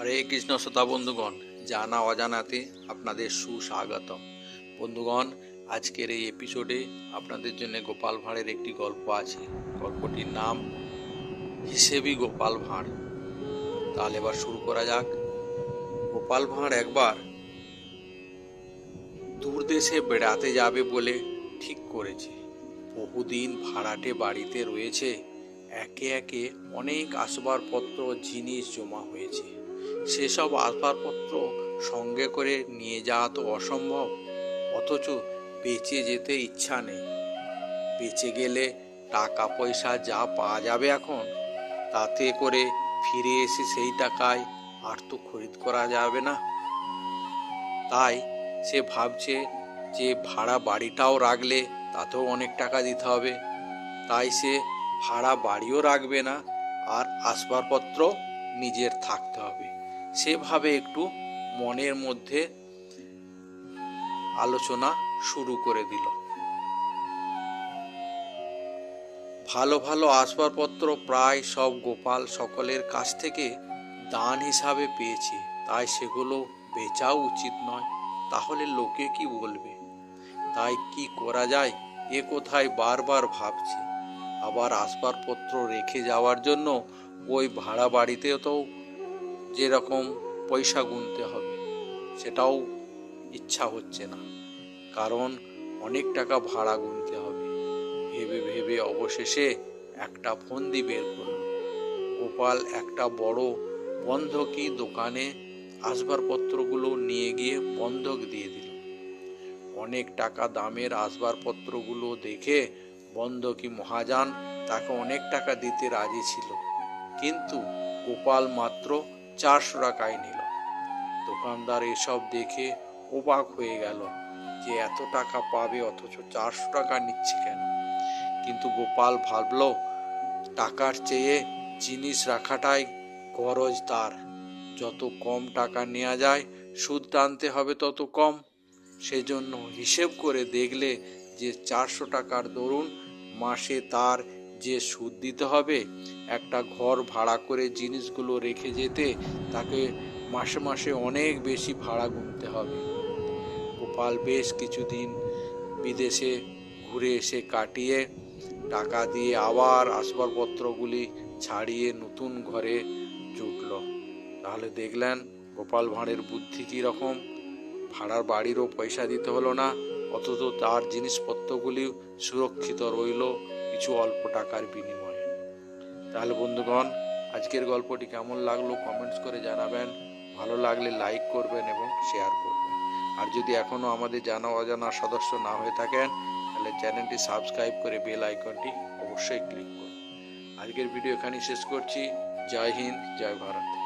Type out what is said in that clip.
হরে কৃষ্ণ শ্রোতা বন্ধুগণ, জানা অজানাতে আপনাদের সুস্বাগতম। বন্ধুগণ, আজকের এই এপিসোডে আপনাদের জন্য গোপাল ভাঁড়ের একটি গল্প আছে। গল্পটির নাম, হিসেবি গোপাল ভাঁড়। তাহলে এবার শুরু করা যাক। গোপাল ভাঁড় একবার দূর দেশে বেড়াতে যাবে বলে ঠিক করেছে। বহুদিন ভাড়াটে বাড়িতে রয়েছে। একে একে অনেক আসবাবপত্র, জিনিস জমা হয়েছে। সেসব আসবাবপত্র সঙ্গে করে নিয়ে যাওয়া তো অসম্ভব, অথচ বেঁচে যেতে ইচ্ছা নেই। বেঁচে গেলে টাকা পয়সা যা পাওয়া যাবে এখন, তাতে করে ফিরে এসে সেই টাকায় আর তো খরিদ করা যাবে না। তাই সে ভাবছে যে ভাড়া বাড়িটাও রাখলে তাতেও অনেক টাকা দিতে হবে। তাই সে ভাড়া বাড়িও রাখবে না, আর আসবাবপত্র নিজের থাকতে হবে। সেভাবে একটু মনের মধ্যে আলোচনা শুরু করে দিল। ভালো ভালো আসবাবপত্র প্রায় সব গোপাল সকলের কাছ থেকে দান হিসাবে পেয়েছে, তাই সেগুলো বেচাও উচিত নয়, তাহলে লোকে কি বলবে? তাই কি করা যায়? এ কোথায় বারবার ভাবছে। আবার আসবাবপত্র রেখে যাওয়ার জন্য ওই ভাড়া বাড়িতেও তো যেরকম পয়সা গুনতে হবে, সেটাও ইচ্ছা হচ্ছে না। কারণ অনেক টাকা ভাড়া গুনতে হবে। ভেবে ভেবে অবশেষে একটা ফন্দি বের করল গোপাল একটা বড় বন্ধকি দোকানে আসবাবপত্রগুলো নিয়ে গিয়ে বন্ধক দিয়ে দিল। অনেক টাকা দামের আসবাবপত্রগুলো দেখে বন্ধকি মহাজান তাকে অনেক টাকা দিতে রাজি ছিল। কিন্তু গোপাল মাত্র চারশো টাকায় নিল। দোকানদার এসব দেখে অবাক হয়ে গেল যে এত টাকা পাবে, অথচ চারশো টাকা নিচ্ছে কেন? কিন্তু গোপাল ভাবল, টাকার চেয়ে জিনিস রাখাটাই গরজ তার। যত কম টাকা নেওয়া যায়, সুদ টানতে হবে তত কম। সেজন্য হিসেব করে দেখলে যে চারশো টাকার দরুন মাসে তার যে সুদ দিতে হবে, একটা ঘর ভাড়া করে জিনিসগুলো রেখে যেতে তাকে মাসে মাসে অনেক বেশি ভাড়া গুনতে হবে। গোপাল বেশ কিছুদিন বিদেশে ঘুরে এসে কাটিয়ে টাকা দিয়ে আবার আসবাবপত্রগুলি ছাড়িয়ে নতুন ঘরে জুটল। তাহলে দেখলেন গোপাল ভাঁড়ের বুদ্ধি কীরকম? ভাড়ার বাড়িরও পয়সা দিতে হলো না। অথচ তার জিনিসপত্রগুলি সুরক্ষিত রইল কিছু অল্প টাকার বিনিময়ে। তাহলে বন্ধুগণ, আজকের গল্পটি কেমন লাগল কমেন্টস করে জানাবেন। ভালো লাগলে লাইক করবেন এবং শেয়ার করবেন। আর যদি এখনও আমাদের জানা অজানা সদস্য না হয়ে থাকেন, তাহলে চ্যানেলটি সাবস্ক্রাইব করে বেল আইকনটি অবশ্যই ক্লিক করুন। আজকের ভিডিও এখানেই শেষ করছি। জয় হিন্দ, জয় ভারত।